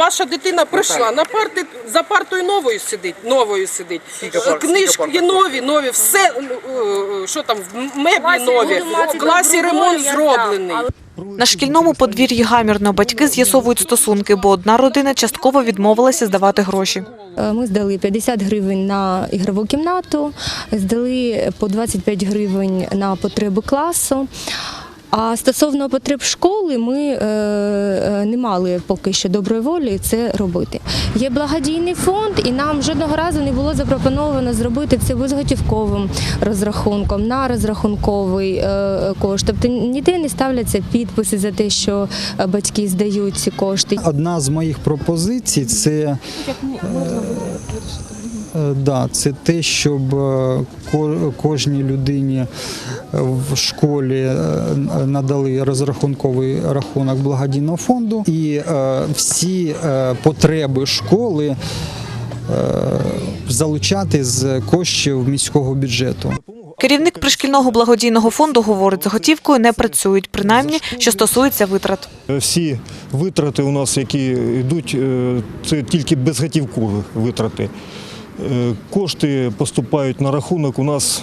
ваша дитина прийшла на парти, за партою новою сидить, новою сидить. Книжки нові, нові, все, е, що там, меблі нові, в класі ремонт зроблений. На шкільному подвір'ї гамірно батьки з'ясовують стосунки, бо одна родина частково відмовилася здавати гроші. Е, Ми здали 50 гривень на ігрову кімнату, здали по 25 гривень на потреби класу. А стосовно потреб школи, ми е, е, не мали поки що доброї волі це робити. Є благодійний фонд, і нам жодного разу не було запропоновано зробити це безготівковим розрахунком на розрахунковий е, кошт. Тобто ніде не ставляться підписи за те, що батьки здають ці кошти. Одна з моїх пропозицій це, да, це те, щоб е, кожній людині в школі е, надали розрахунковий рахунок благодійного фонду, і е, всі е, потреби школи е, залучати з коштів міського бюджету. Керівник пришкільного благодійного фонду говорить, з готівкою не працюють, принаймні, що стосується витрат. Всі витрати у нас, які йдуть, е, це тільки безготівкові витрати. Е, Кошти поступають на рахунок. У нас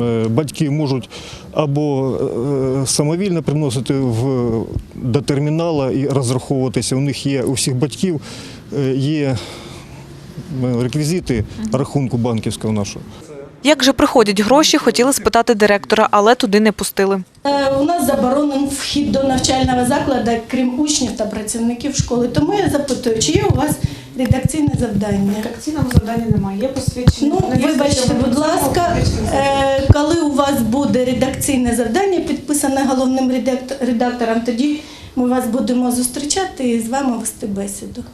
е, батьки можуть або е, самовільно приносити в, до термінала і розраховуватися. У них є у всіх батьків є реквізити рахунку банківського нашого. Як же приходять гроші, хотіли спитати директора, але туди не пустили. Е, У нас заборонений вхід до навчального закладу, крім учнів та працівників школи. Тому я запитую, чи є у вас редакційне завдання? Редакційного завдання немає, є посвідчення. Ну, вибачте, будь ласка, е, коли у вас буде редакційне завдання, підписане головним редактор- редактором, тоді ми вас будемо зустрічати і з вами вести бесіду.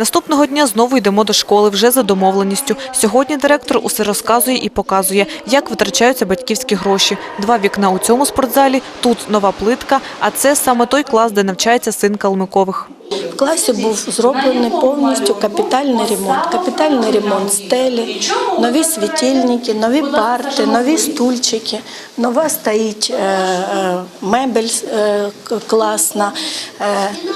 Наступного дня знову йдемо до школи вже за домовленістю. Сьогодні директор усе розказує і показує, як витрачаються батьківські гроші. Два вікна у цьому спортзалі, тут нова плитка, а це саме той клас, де навчається син Калмикових. В класі був зроблений повністю капітальний ремонт. Капітальний ремонт стелі, нові світильники, нові парти, нові стульчики, нова стоїть е, е, мебель е, класна,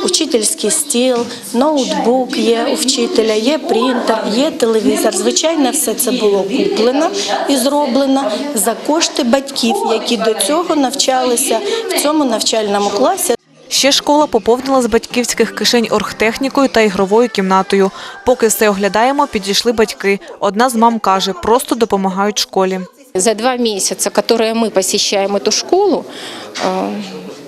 учительський стіл, ноутбук є у вчителя, є принтер, є телевізор. Звичайно, все це було куплено і зроблено за кошти батьків, які до цього навчалися в цьому навчальному класі. Ще школа поповнила з батьківських кишень оргтехнікою та ігровою кімнатою. Поки все оглядаємо, підійшли батьки. Одна з мам каже, просто допомагають школі. За два месяца, которые мы посещаем эту школу, э,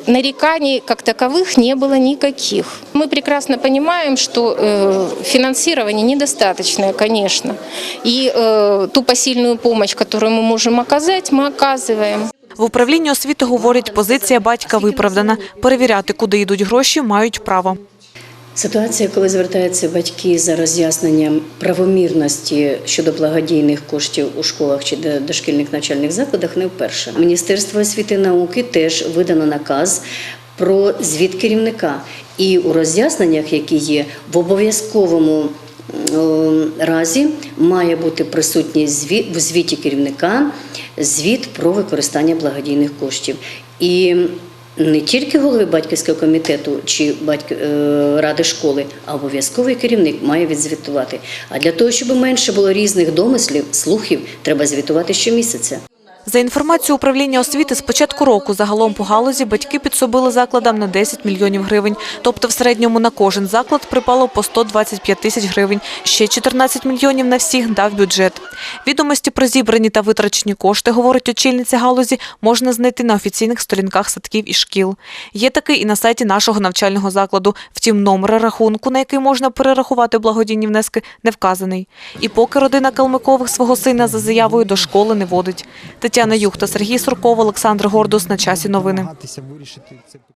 нареканий как таковых не было никаких. Мы прекрасно понимаем, что э, финансирование недостаточное, конечно. И э, ту посильную помощь, которую мы можем оказать, мы оказываем. В управлінні освіти говорять, позиція батька виправдана. Перевіряти, куди йдуть гроші, мають право. Ситуація, коли звертаються батьки за роз'ясненням правомірності щодо благодійних коштів у школах чи дошкільних навчальних закладах, не вперше. Міністерство освіти і науки теж видано наказ про звіт керівника. І у роз'ясненнях, які є, в обов'язковому разі має бути присутній звіт в звіті керівника звіт про використання благодійних коштів. І не тільки голови батьківського комітету чи батьк... е, ради школи, а обов'язковий керівник має відзвітувати. А для того, щоб менше було різних домислів, слухів, треба звітувати щомісяця. За інформацією управління освіти, з початку року загалом по галузі батьки підсобили закладам на 10 мільйонів гривень. Тобто в середньому на кожен заклад припало по 125 тисяч гривень. Ще 14 мільйонів на всіх дав бюджет. Відомості про зібрані та витрачені кошти, говорить очільниця галузі, можна знайти на офіційних сторінках садків і шкіл. Є такий і на сайті нашого навчального закладу. Втім, номер рахунку, на який можна перерахувати благодійні внески, не вказаний. І поки родина Калмикових свого сина за заявою до школи не водить. Тетяна Юхта, Сергій Сурков, Олександр Гордус. На часі новини.